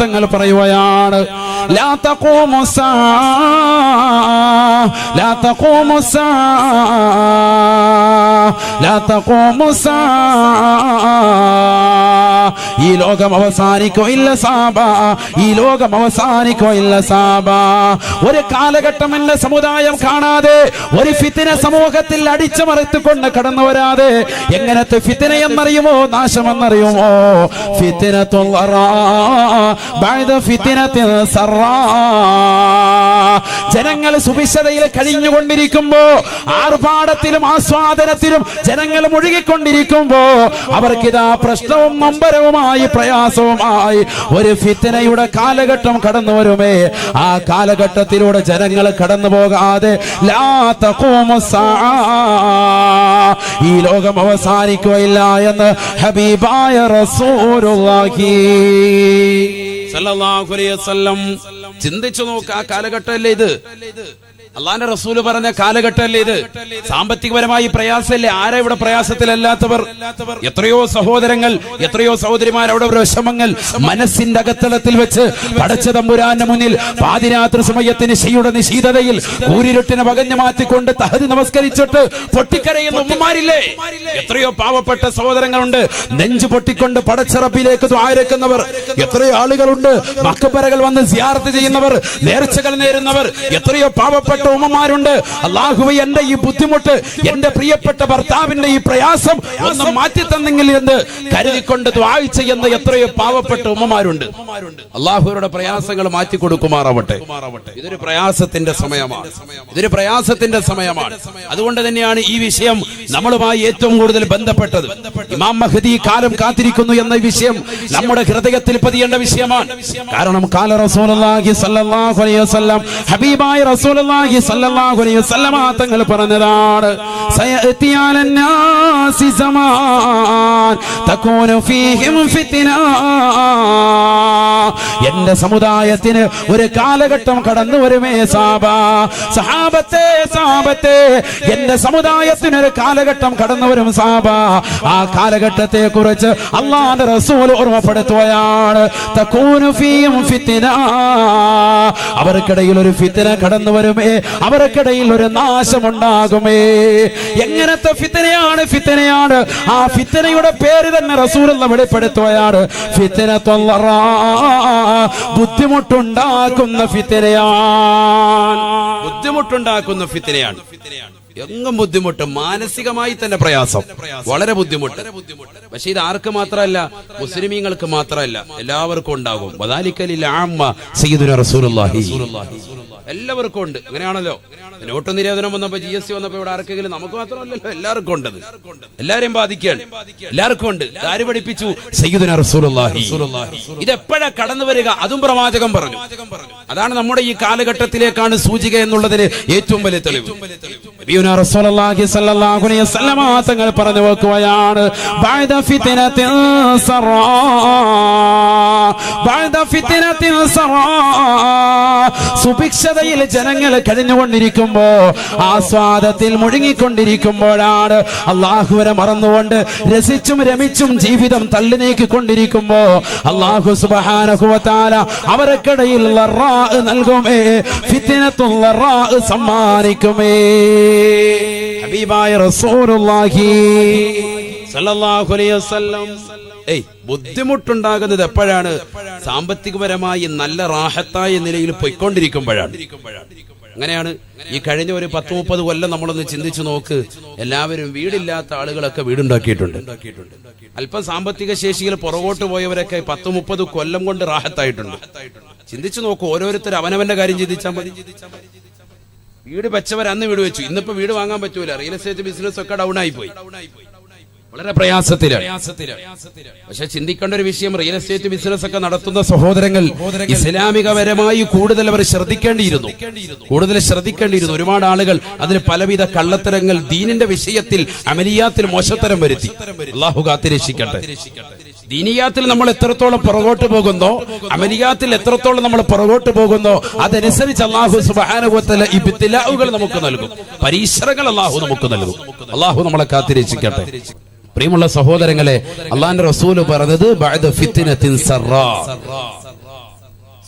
തങ്ങൾ പറയുകയാണ് ലാ തഖൂമു ഈ ലോകം അവസാനിക്കോ? ഇല്ല സാബ. ഈ ലോകം അവസാനിക്കോ? ഇല്ല സാബ. ഒരു കാലഘട്ടം എന്റെ സമുദായം കാണാതെ ഒരു ഫിത്തിന സമൂഹത്തിൽ അടിച്ചമർത്തിക്കൊണ്ട് കടന്നു വരാതെ എങ്ങനത്തെ ഫിത്തിന എന്നറിയുമോ? നാശമെന്നറിയുമോ ജനങ്ങൾ സുഭിക്ഷതയിൽ കഴിഞ്ഞുകൊണ്ടിരിക്കുമ്പോ ആർഭാടത്തിലും ആസ്വാദനത്തിലും ജനങ്ങൾ മുഴുകിക്കൊണ്ടിരിക്കുമ്പോ അവർക്കിതാ പ്രശ്നവും നമ്പരവുമായി പ്രയാസവുമായി ഒരു ഫിത്തനയുടെ കാലഘട്ടം കടന്നു വരുമേ ആ കാലഘട്ടത്തിലൂടെ ജനങ്ങൾ കടന്നു പോകാതെ. ഈ ലോകം അവസാനിക്കുകയില്ല എന്ന് ഹബീബായ റസൂലുള്ളാഹി ചിന്തിച്ചു നോക്ക് ആ കാലഘട്ടമല്ലേ ഇത് അള്ളാന്റെ റസൂൽ പറഞ്ഞ കാലഘട്ടമല്ലേ ഇത്? സാമ്പത്തികപരമായി പ്രയാസമല്ലേ? ആരാ ഇവിടെ പ്രയാസത്തിലല്ലാത്തവർ? എത്രയോ സഹോദരങ്ങൾ എത്രയോ സഹോദരിമാർ അവിടെ വിഷമങ്ങൾ മനസ്സിന്റെ അകത്തളത്തിൽ വെച്ച് പടച്ച തമ്പുരാന്റെ മുന്നിൽ പാതിരാത്രി സമയത്തിന് ശിയുടെ നിശീതതയിൽ കൂരിരുട്ടിനെ പകഞ്ഞു മാറ്റിക്കൊണ്ട് തഹതി നമസ്കരിച്ചിട്ട് പൊട്ടിക്കരയുന്ന ഉമ്മമാരില്ലേ എത്രയോ പാവപ്പെട്ട സഹോദരങ്ങളുണ്ട്. നെഞ്ചു പൊട്ടിക്കൊണ്ട് പടച്ചിറപ്പിലേക്ക് ദ്വാരക്കുന്നവർ എത്രയോ ആളുകളുണ്ട്. മക്കപ്പരകൾ വന്ന് സിയാർത്ത് ചെയ്യുന്നവർ നേർച്ചകൾ നേരുന്നവർ. എത്രയോ പാവപ്പെട്ട ഉമ്മമാരുണ്ട്. അള്ളാഹുവെ എന്റെ ഈ ബുദ്ധിമുട്ട് എന്റെ പ്രിയപ്പെട്ട ഭർത്താവിന്റെ ഈ പ്രയാസം ഒന്ന് മാറ്റി തന്നെങ്കിൽ എന്ന് കരുതിക്കൊണ്ട് വായിച്ച എന്ന് എത്രയോ പാവപ്പെട്ട ഉമ്മമാരുണ്ട്. അള്ളാഹുവരുടെ പ്രയാസങ്ങൾ മാറ്റി കൊടുക്കുമാറാവട്ടെ. ഇതൊരു പ്രയാസത്തിന്റെ സമയമാണ്. ഇതൊരു പ്രയാസത്തിന്റെ സമയമാണ്. അതുകൊണ്ട് തന്നെയാണ് ഈ വിഷയം നമ്മളുമായി ഏറ്റവും കൂടുതൽ ബന്ധപ്പെട്ടത്. ഇമാം മഹദി കാലം കാത്തിരിക്കുന്നു എന്ന വിഷയം നമ്മുടെ ഹൃദയത്തിൽ പതിയേണ്ട വിഷയമാണ്. കാരണം കാല റസൂലുള്ളാഹി സ്വല്ലല്ലാഹു അലൈഹി വസല്ലം ഹബീബായ റസൂലുള്ളാഹി സല്ലല്ലാഹു അലൈഹി വസല്ലമ തങ്ങൾ പറഞ്ഞതാണ് സയഅതി നാസി സമാൻ തകൂനു ഫീഹിം ഫിത്ന എന്റെ സമുദായത്തിന് ഒരു കാലഘട്ടം കടന്നു വരുമേ സാബ. സഹാബത്തെ സാബത്തെ എന്റെ സമുദായത്തിന് ഒരു കാലഘട്ടം കടന്നു വരും സാബ. ആ കാലഘട്ടത്തെ കുറിച്ച് അള്ളാന്റെ റസൂൽ ഓർമ്മപ്പെടുത്തുകയാണ് തകൂനു ഫീഹിം ഫിത്ന അവർക്കിടയിൽ ഒരു ഫിത്ന കടന്നു വരുമേ അവർക്കിടയിൽ ഒരു നാശമുണ്ടാകുമേ. എങ്ങനത്തെ ഫിത്തനയാണ് ഫിത്തനയാണ്? ആ ഫിത്തനയുടെ പേര് തന്നെ റസൂലുള്ള വെളിപ്പെടുത്തുകയാണ്. ഫിത്തന ബുദ്ധിമുട്ടുണ്ടാക്കുന്ന ഫിത്തനയാണ്. ബുദ്ധിമുട്ടുണ്ടാക്കുന്ന ഫിത്തിനെയാണ്. എങ്ങും ബുദ്ധിമുട്ട്. മാനസികമായി തന്നെ പ്രയാസം. വളരെ ബുദ്ധിമുട്ട്. പക്ഷെ ഇത് ആർക്ക് മാത്രമല്ല മുസ്ലിമീങ്ങൾക്ക് മാത്രമല്ല എല്ലാവർക്കും ഉണ്ടാകും. എല്ലാവർക്കും ഉണ്ട്. അങ്ങനെയാണല്ലോ. നോട്ട് നിരോധനം വന്നപ്പോ ജി എസ് ടി വന്നപ്പോ ഇവിടെ ആർക്കെങ്കിലും നമുക്ക് മാത്രമല്ലല്ലോ എല്ലാവർക്കും ഉണ്ട് എല്ലാരെയും ബാധിക്കുകയാണ്. എല്ലാവർക്കും ഉണ്ട്. ആര് പഠിപ്പിച്ചു? സയ്യിദുന റസൂലുള്ളാഹി. ഇത് എപ്പോഴാ കടന്നു വരിക? അതും പ്രവാചകം പറഞ്ഞു. അതാണ് നമ്മുടെ ഈ കാലഘട്ടത്തിലേക്കാണ് സൂചിക എന്നുള്ളതിന് ഏറ്റവും വലിയ തെളിവ്. റസൂലുള്ളാഹി അലൈഹി വസല്ലമ തങ്ങൾ പറഞ്ഞു വെക്കുകയാണ്. ബഅദ സറാ ബഅദ സറാ. സുഭിക്ഷതയിൽ ജനങ്ങൾ കഴിഞ്ഞുകൊണ്ടിരിക്കുമ്പോ ആസ്വാദത്തിൽ മുഴുങ്ങിക്കൊണ്ടിരിക്കുമ്പോഴാണ് അള്ളാഹുവിനെ മറന്നുകൊണ്ട് രസിച്ചും രമിച്ചും ജീവിതം തള്ളി നീക്കിക്കൊണ്ടിരിക്കുമ്പോ അള്ളാഹു സുബഹാനഹുവത്താല അവരക്കിടയിൽ നൽകുമേ ഫിത്തിനത്തുള്ള സമ്മാനിക്കുമേ. ഹബീബായ റസൂലുള്ളാഹി സല്ലല്ലാഹു അലൈഹി വസല്ലം. ഏയ് ബുദ്ധിമുട്ടുണ്ടാകുന്നത് എപ്പോഴാണ്? സാമ്പത്തികപരമായി നല്ല റാഹത്തായ നിലയിൽ പൊയ്ക്കൊണ്ടിരിക്കുമ്പോഴാണ്. അങ്ങനെയാണ് ഈ കഴിഞ്ഞ ഒരു പത്ത് മുപ്പത് കൊല്ലം നമ്മളൊന്ന് ചിന്തിച്ചു നോക്ക്. എല്ലാവരും വീടില്ലാത്ത ആളുകളൊക്കെ വീടുണ്ടാക്കിയിട്ടുണ്ട്. അല്പം സാമ്പത്തിക ശേഷിയിൽ പുറകോട്ട് പോയവരൊക്കെ പത്ത് മുപ്പത് കൊല്ലം കൊണ്ട് റാഹത്തായിട്ടുണ്ട്. ചിന്തിച്ചു നോക്കൂ ഓരോരുത്തർ അവനവന്റെ കാര്യം ചിന്തിച്ചാൽ മതി. വീട് വെച്ചവർ അന്ന് വീട് വെച്ചു. ഇന്നിപ്പോ വീട് വാങ്ങാൻ പറ്റൂല. റിയൽ എസ്റ്റേറ്റ് ബിസിനസ് ഒക്കെ ഡൗൺ ആയി പോയി. വളരെ പ്രയാസത്തിലാണ്. പക്ഷെ ചിന്തിക്കേണ്ട ഒരു വിഷയം റിയൽ എസ്റ്റേറ്റ് ബിസിനസ് ഒക്കെ നടത്തുന്ന സഹോദരങ്ങൾ ഇസ്ലാമികപരമായി കൂടുതൽ അവർ ശ്രദ്ധിക്കേണ്ടിയിരുന്നു. കൂടുതൽ ശ്രദ്ധിക്കേണ്ടിയിരുന്നു. ഒരുപാട് ആളുകൾ അതിന് പലവിധ കള്ളത്തരങ്ങൾ ദീനിന്റെ വിഷയത്തിൽ അമലിയാത്തിൽ മോശത്തരം വരുത്തി. അള്ളാഹു കാത്തിരക്ഷിക്കട്ടെ. ദീനിയാത്തിൽ നമ്മൾ എത്രത്തോളം പുറകോട്ട് പോകുന്നോ അമരിയാത്തിൽ എത്രത്തോളം നമ്മൾ പുറകോട്ട് പോകുന്നോ അതനുസരിച്ച് അള്ളാഹു സുബാനുഭവത്തിലെ ഈ ബിത്തിലാവുകൾ നമുക്ക് നൽകും. പരീക്ഷണങ്ങൾ അള്ളാഹു നമുക്ക് നൽകും. അള്ളാഹു നമ്മളെ കാത്തിരക്ഷിക്കട്ടെ. പ്രിയമുള്ള സഹോദരങ്ങളെ അള്ളാന്റെ റസൂൽ പറഞ്ഞത്.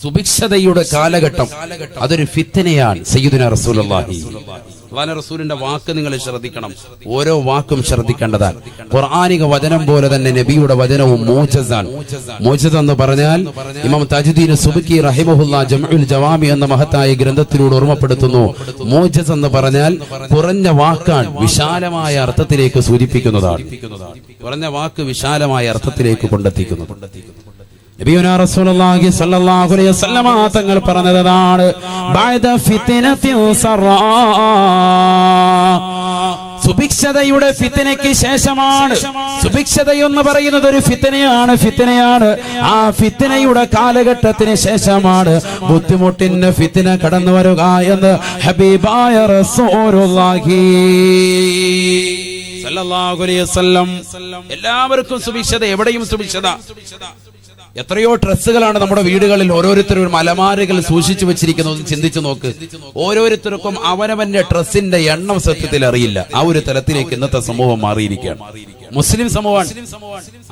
സുഭിക്ഷതയുടെ കാലഘട്ടം അതൊരു ഫിത്തനയാണ് സയ്യിദുന റസൂലുള്ളാഹി. അള്ളാന്റെ റസൂലിന്റെ വാക്ക് നിങ്ങൾ ശ്രദ്ധിക്കണം. ഓരോ വാക്കും ശ്രദ്ധിക്കേണ്ടതാണ്. ഖുർആാനിക വചനം പോലെ തന്നെ നബിയുടെ വചനവും മോചസാണ് മോചസ് എന്ന് പറഞ്ഞാൽ ഇമാം തജുദ്ദീൻ സുബുക്കി റഹിമഹുല്ല ജമുൽ ജവാമി എന്ന മഹത്തായ ഗ്രന്ഥത്തിലൂടെ ഓർമ്മപ്പെടുത്തുന്നു. മോജസ് എന്ന് പറഞ്ഞാൽ കുറഞ്ഞ വാക്കാണ് വിശാലമായ അർത്ഥത്തിലേക്ക് സൂചിപ്പിക്കുന്നതാണ്. കുറഞ്ഞ വാക്ക് വിശാലമായ അർത്ഥത്തിലേക്ക് കൊണ്ടെത്തിക്കുന്നു. തങ്ങൾ പറഞ്ഞതാണ് സുഭിക്ഷതയുടെ ഫിത്തിനയ്ക്ക് ശേഷമാണ് സുഭിക്ഷത പറയുന്നത് ഒരു ഫിത്തനയാണ് ഫിത്തനയാണ് ആ ഫിത്തിനയുടെ കാലഘട്ടത്തിന് ശേഷമാണ് ബുദ്ധിമുട്ടിന്റെ ഫിത്തിന കടന്നു വരുക എന്ന് ഹബീബായ റസൂലുള്ളാഹി എല്ലാവർക്കും സുഭിക്ഷത എവിടെയും സുഭിക്ഷത. എത്രയോ ഡ്രസ്സുകളാണ് നമ്മുടെ വീടുകളിൽ ഓരോരുത്തരും മലമാരകൾ സൂക്ഷിച്ചു വെച്ചിരിക്കുന്നത് ചിന്തിച്ചു നോക്ക്. ഓരോരുത്തർക്കും അവനവന്റെ ഡ്രസ്സിന്റെ എണ്ണം സത്യത്തിൽ അറിയില്ല. ആ ഒരു തലത്തിലേക്ക് ഇന്നത്തെ സമൂഹം മാറിയിരിക്കുകയാണ്. മുസ്ലിം സമൂഹമാണ്.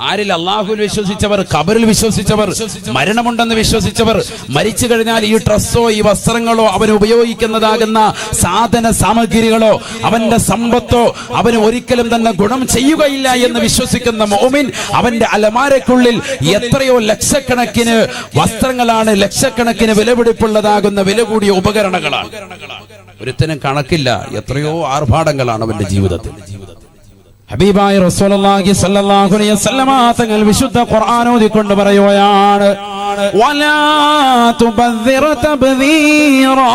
ആരിൽ അള്ളാഹുവിൽ വിശ്വസിച്ചവർ കബറിൽ വിശ്വസിച്ചവർ മരണമുണ്ടെന്ന് വിശ്വസിച്ചവർ മരിച്ചു കഴിഞ്ഞാൽ ഈ ഡ്രസ്സോ ഈ വസ്ത്രങ്ങളോ അവൻ ഉപയോഗിക്കുന്നതാകുന്ന സാധന സാമഗ്രികളോ അവന്റെ സമ്പത്തോ അവന് ഒരിക്കലും തന്നെ ഗുണം ചെയ്യുകയില്ല എന്ന് വിശ്വസിക്കുന്ന മോമിൻ അവന്റെ അലമാരക്കുള്ളിൽ എത്രയോ ലക്ഷക്കണക്കിന് വസ്ത്രങ്ങളാണ് ലക്ഷക്കണക്കിന് വിലപിടിപ്പുള്ളതാകുന്ന വില കൂടിയ ഉപകരണങ്ങളാണ്. ഒരുത്തനും കണക്കില്ല എത്രയോ ആർഭാടങ്ങളാണ് അവന്റെ ജീവിതത്തിൽ. ഹബീബായ റസൂലുള്ളാഹി സ്വല്ലല്ലാഹു അലൈഹി വസല്ലമ തങ്ങൾ വിശുദ്ധ ഖുർആൻ ഓതിക്കൊണ്ട് പറയുകയാണ്. വലാ തുബദ്ദിർ തബ്ദീറാ.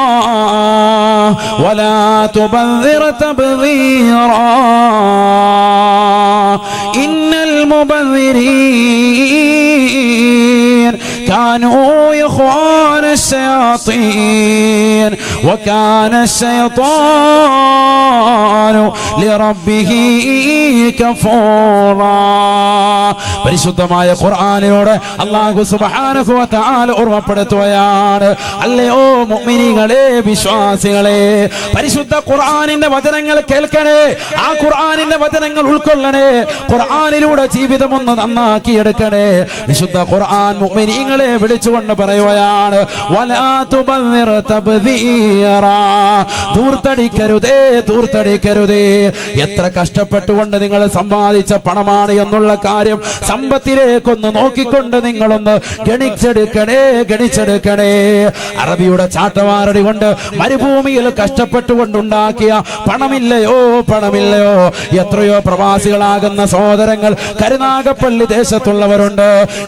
വലാ തുബദ്ദിർ തബ്ദീറാ. ഇന്നൽ മുബദ്ദിരീൻ. كانوا إخوان الشياطين وكان الشيطان لربه كفورا പരിശുദ്ധമായ ഖുർആനിലൂടെ അള്ളാഹു സുബ്ഹാനഹു വ തആല ഓർമ്മപ്പെടുത്തുകയാണ് അല്ലയോ മുഅ്മിനീങ്ങളെ വിശ്വാസികളെ പരിശുദ്ധ ഖുർആനിന്റെ വചനങ്ങൾ കേൾക്കണേ ആ ഖുർആനിന്റെ വചനങ്ങൾ ഉൾക്കൊള്ളണേ ഖുർആനിലൂടെ ജീവിതം ഒന്ന് നന്നാക്കി എടുക്കണേ വിശുദ്ധ ഖുർആൻ മുഅ്മിനീങ്ങളെ വിളിച്ചുകൊണ്ട് പറയുകയാണ് ദൂർത്തടിക്കരുതേ ദൂർത്തടിക്കരുതേ എത്ര കഷ്ടപ്പെട്ടുകൊണ്ട് നിങ്ങൾ സമ്പാദിച്ച പണമാണ് എന്നുള്ള കാര്യം സമ്പത്തിലേക്കൊന്ന് നോക്കിക്കൊണ്ട് നിങ്ങളൊന്ന് ഗണിച്ചെടുക്കണേ ഗണിച്ചെടുക്കണേ. അറബിയുടെ ചാട്ടവാറടി കൊണ്ട് മരുഭൂമിയിൽ കഷ്ടപ്പെട്ടുകൊണ്ടുണ്ടാക്കിയ പണമില്ലയോ പണമില്ലയോ. എത്രയോ പ്രവാസികളാകുന്ന സഹോദരങ്ങൾ കരുനാഗപ്പള്ളി ദേശത്തുള്ളവരുണ്ട്.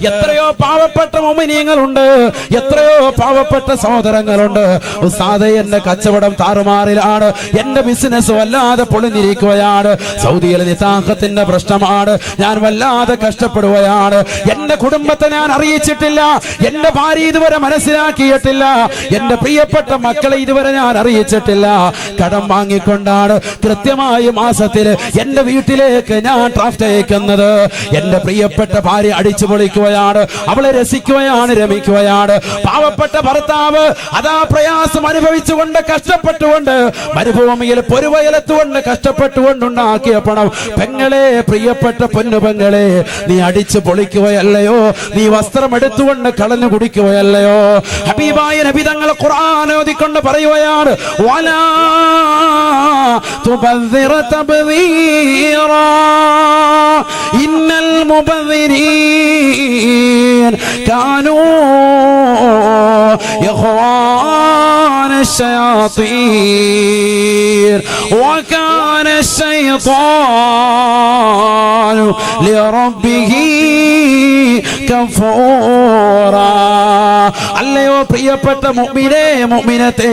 എത്രയോ പാവപ്പെട്ട മൊമിനിയങ്ങളുണ്ട് എത്രയോ പാവപ്പെട്ട സഹോദരങ്ങളുണ്ട്. ഉസ്താദെ എന്റെ കച്ചവടം താറുമാറിലാണ്. എന്റെ ബിസിനസ് വല്ലാതെ പൊളിഞ്ഞിരിക്കുകയാണ്. സൗദിയിലെ നിസാഹത്തിന്റെ പ്രശ്നമാണ്. ഞാൻ വല്ലാതെ കഷ്ടപ്പെടുകയാണ്. എന്റെ കുടുംബത്തെ ഞാൻ അറിയിച്ചിട്ടില്ല. എന്റെ ഭാര്യ ഇതുവരെ മനസ്സിലാക്കിയിട്ടില്ല. എന്റെ പ്രിയപ്പെട്ട മക്കളെ ഇതുവരെ ഞാൻ അറിയിച്ചിട്ടില്ല. കടം വാങ്ങിക്കൊണ്ടാണ് കൃത്യമായി മാസത്തിൽ എന്റെ വീട്ടിലേക്ക് ഞാൻ ഡ്രാഫ്റ്റ് അയക്കുന്നത്. എന്റെ പ്രിയപ്പെട്ട ഭാര്യ അടിച്ചു പൊളിക്കുകയാണ് അവളെ രസിക്കുകയാണ്. രമിക്കുകയാണ്. പാവപ്പെട്ട ഭർത്താവ് അതാ പ്രയാസം അനുഭവിച്ചുകൊണ്ട് കഷ്ടപ്പെട്ടുകൊണ്ട് മരുഭൂമിയിൽ പൊരുവയലത്തുകൊണ്ട് കഷ്ടപ്പെട്ടുകൊണ്ടുണ്ടാക്കിയ പണം. പെങ്ങളെ പ്രിയപ്പെട്ട പൊന്നു പെങ്ങളെ നീ അടിച്ചു പൊളിക്കുകയല്ലയോ? നീ വസ്ത്രം എടുത്തുകൊണ്ട് കളഞ്ഞു കുടിക്കുകയല്ലയോ? ഹബീബായ നബി തങ്ങൾ ഖുർആൻ ഓതിക്കൊണ്ട് പറയുകയാണ് വലാ തബ്ദീറാ ഇന്നൽ قالوا يا إخوان الشياطين وكان الشيطان لربه അല്ലയോ പ്രിയപ്പെട്ട മുഅ്മിനേ മുഅ്മിനത്തെ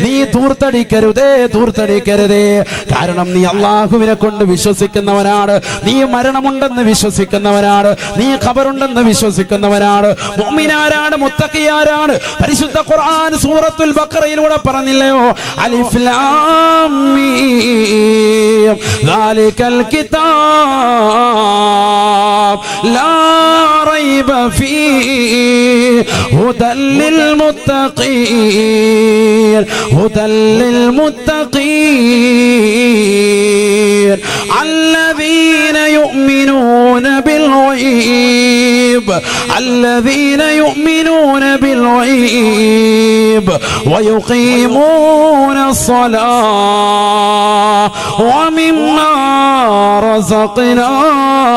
നീ തൂർത്തടിക്കരുതേ തൂർത്തടിക്കരുതേ കാരണം നീ അള്ളാഹുവിനെ കൊണ്ട് വിശ്വസിക്കുന്നവനാണ്. നീ മരണമുണ്ടെന്ന് വിശ്വസിക്കുന്നവനാണ്. നീ ഖബറുണ്ടെന്ന് വിശ്വസിക്കുന്നവനാണ്. മുമ്മിനാരാണ് മുത്തക്കിയാരാണ് പരിശുദ്ധ ഖുർആൻ സൂറത്തുൽ ബഖറയിലൂടെ പറഞ്ഞില്ലയോ? അലിഫ് ലാം മീം കിതാബ് ലാ ريب فيه هدى للمتقين هدى للمتقين. الذين يؤمنون بالغيب الذين يؤمنون بالغيب ويقيمون الصلاة ومما رزقناهم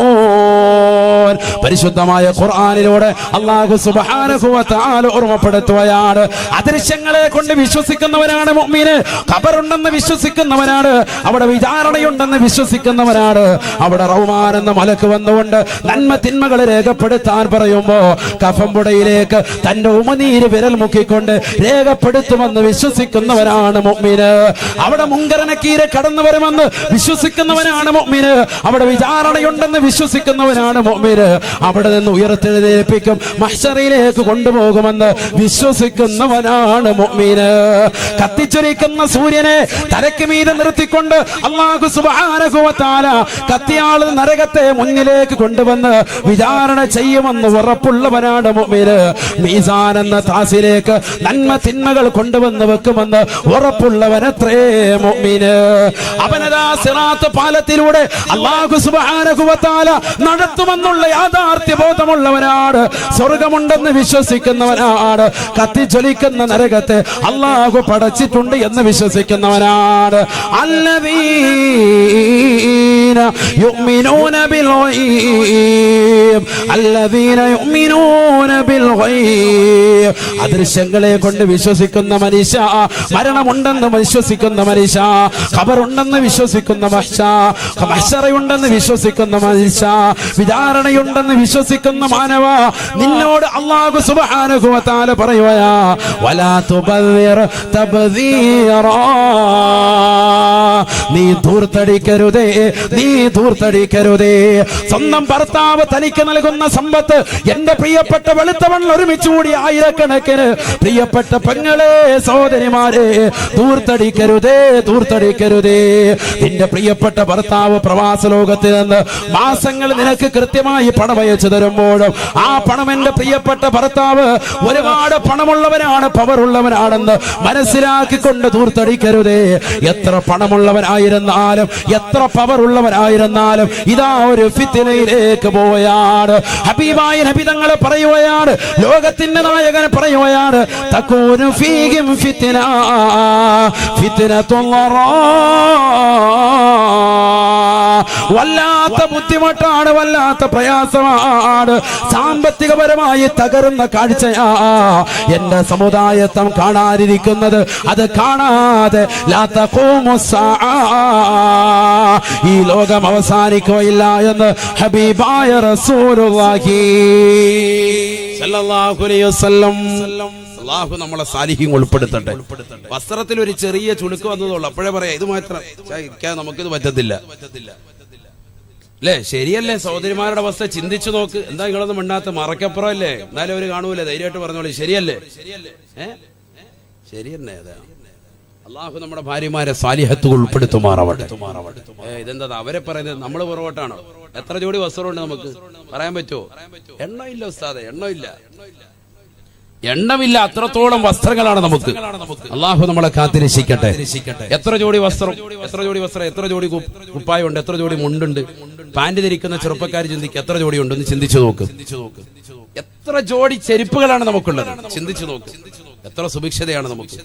യൂഫിഖൂൻ പരിശുദ്ധമായ ഖുർആനിലൂടെ അള്ളാഹു സുബഹാനഹുവ താല ഓർമ്മപ്പെടുത്തുകയാണ്. അദൃശ്യങ്ങളെ കൊണ്ട് വിശ്വസിക്കുന്നവരാണ് മുഅ്മിന് ഖബറുണ്ടെന്ന് വിശ്വസി വിശ്വസിക്കുന്നവനാണ്. അവിടെ വിചാരണയുണ്ടെന്ന് വിശ്വസിക്കുന്നവനാണ്. അവിടെ റഹ്മാൻ എന്ന മലക്ക് വന്നുകൊണ്ട് നന്മ തിന്മകളെ രേഖപ്പെടുത്താൻ പറയുമ്പോ കഫമ്പുടയിലേക്ക് തന്റെ ഉമനീര് വിരൽ മുക്കിക്കൊണ്ട് രേഖപ്പെടുത്തുമെന്ന് വിശ്വസിക്കുന്നവനാണ് മൊമ്മിന് അവിടെ മുങ്കരനക്കീരെ കടന്നു വരുമെന്ന് വിശ്വസിക്കുന്നവനാണ് മൊമ്മിന് അവിടെ വിചാരണയുണ്ടെന്ന് വിശ്വസിക്കുന്നവനാണ് മുഅ്മിന്. അവിടെ നിന്ന് ഉയർത്തെഴുന്നേൽപ്പിക്കും മഷറിയിലേക്ക് കൊണ്ടുപോകുമെന്ന് വിശ്വസിക്കുന്നവനാണ് മൊമ്മിന് കത്തിച്ചൊരിക്കുന്ന സൂര്യനെ തലയ്ക്ക് മീതെ നിർത്തിക്കൊണ്ട് അള്ളാഹു സുബ്ഹാനഹു കത്തിയാൾ നരകത്തെ മുന്നിലേക്ക് കൊണ്ടുവന്ന് വിചാരണ ചെയ്യുമെന്ന് ഉറപ്പുള്ളവനാണ് മുഅ്മിന്. മീസാൻ എന്ന താസിലേക്ക് നന്മ തിന്മകൾ കൊണ്ടുവന്ന് വെക്കുമെന്ന് ഉറപ്പുള്ളവനത്രേ മുഅ്മിന്. അവനതാ സിറാത്ത് പാലത്തിലൂടെ അള്ളാഹു തആല നടത്തുമെന്നുള്ള യാഥാർത്ഥ്യ ബോധമുള്ളവനാണ് സ്വർഗമുണ്ടെന്ന് വിശ്വസിക്കുന്നവനാണ്. കത്തിച്ചൊലിക്കുന്ന നരകത്തെ അള്ളാഹു പടച്ചിട്ടുണ്ട് എന്ന് വിശ്വസിക്കുന്നവനാണ്. الذين يؤمنون بالغيب الذين يؤمنون بالغيب അദൃശ്യങ്ങളെ കൊണ്ട് വിശ്വസിക്കുന്ന മനുഷ്യ മരണമുണ്ടെന്ന് വിശ്വസിക്കുന്ന മനുഷ്യ ഖബറുണ്ടെന്ന് വിശ്വസിക്കുന്ന മനുഷ്യ മഹ്ശറയുണ്ടെന്ന് വിശ്വസിക്കുന്ന മനുഷ്യ വിചാരണയുണ്ടെന്ന് വിശ്വസിക്കുന്ന മാനവ നിന്നോട് അള്ളാഹു സുബ്ഹാനഹു വ തആല പറയുകയാ വലാ തുബദ്ദിർ തബ്ദീറാ നീ ധൂർത്തടിക്കരുതേ നീ ധൂർത്തടിക്കരുതേ. സ്വന്തം ഭർത്താവ് തനിക്ക് നൽകുന്ന സമ്പത്ത് എന്റെ പ്രിയപ്പെട്ട വെളുത്തവൺ ഒരുമിച്ചുകൂടി ആയിരക്കണക്കിന് പ്രിയപ്പെട്ട പെങ്ങളെ സഹോദരിമാരെ ധൂർത്തടിക്കരുതേ ധൂർത്തടിക്കരുതേ. നിന്റെ പ്രിയപ്പെട്ട ഭർത്താവ് പ്രവാസ ലോകത്ത് നിന്ന് മാസങ്ങൾ നിനക്ക് കൃത്യമായി പണം അയച്ചു തരുമ്പോഴും ആ പണം എന്റെ പ്രിയപ്പെട്ട ഭർത്താവ് ഒരുപാട് പണമുള്ളവനാണ് പവറുള്ളവനാണെന്ന് മനസ്സിലാക്കിക്കൊണ്ട് ധൂർത്തടിക്കരുതേ. എത്ര പണമുള്ളവരായിരുന്നാലും എത്ര പവർ ഉള്ളവരായിരുന്നാലും ഇതാ ഒരു ഫിത്തിനയിലേക്ക് പോയാണ് ഹബീബായ നബി തങ്ങൾ പറയുകയാണ് ലോകത്തിന്റെ നായകൻ പറയുകയാണ് തക്കൂരു ഫീഗിം ഫിത്തിന ഫിത്തിനത്തുള്ളറാ വല്ലാത്ത ബുദ്ധിമുട്ടാണ് വല്ലാത്ത പ്രയാസമാണ്. സാമ്പത്തികപരമായി തകരുന്ന കാഴ്ചയാ എന്റെ സമുദായത്വം കാണാതിരിക്കുന്നത് അത് കാണാതെ ഈ ലോകം അവസാനിക്കുകയില്ല എന്ന് ഹബീബായ റസൂലുള്ളാഹി സല്ലല്ലാഹു അലൈഹി വസല്ലം അള്ളാഹു നമ്മളെ സാലിഹ്യം ഉൾപ്പെടുത്തട്ടെ. വസ്ത്രത്തിൽ ഒരു ചെറിയ ചുണുക്ക് വന്നതുള്ളൂ അപ്പോഴേ പറയാം ഇത് മാത്രം. നമുക്കിത് പറ്റത്തില്ല. അല്ലേ ശരിയല്ലേ? സഹോദരിമാരുടെ അവസ്ഥ ചിന്തിച്ചു നോക്ക്. എന്താ നിങ്ങളൊന്നും മിണ്ടാത്ത? മറക്കപ്പുറം അല്ലേ എന്നാലും അവർ കാണൂല? ധൈര്യമായിട്ട് പറഞ്ഞോളൂ. ശരിയല്ലേ? ശരിയല്ലേ അതാ. അള്ളാഹു നമ്മുടെ ഭാര്യമാരെ സാലിഹത്ത് ഉൾപ്പെടുത്തുമാറാവട്ടെ. ഇതെന്താ അവരെ പറയുന്നത് നമ്മൾ പുറകോട്ടാണോ? എത്ര ജോഡി വസ്ത്രമുണ്ട് നമുക്ക്? പറയാൻ പറ്റുമോ എണ്ണമില്ല ഉസ്താദെ എണ്ണമില്ല എണ്ണമില്ല അത്രത്തോളം വസ്ത്രങ്ങളാണ് നമുക്ക്. അള്ളാഹു നമ്മളെ കാത്തിരക്ഷിക്കട്ടെ. എത്ര ജോഡി വസ്ത്രം എത്ര ജോഡി വസ്ത്രം എത്ര ജോഡി കുപ്പായുണ്ട് എത്ര ജോഡി മുണ്ടുണ്ട്. പാന്റ് ധരിക്കുന്ന ചെറുപ്പക്കാർ ചിന്തിക്കുക എത്ര ജോഡി ഉണ്ട് എന്ന് ചിന്തിച്ചു നോക്ക്. എത്ര ജോഡി ചെരുപ്പുകളാണ് നമുക്കുള്ളത്? ചിന്തിച്ചു നോക്ക്. എത്ര സുഭിക്ഷതയാണ് നമുക്ക്?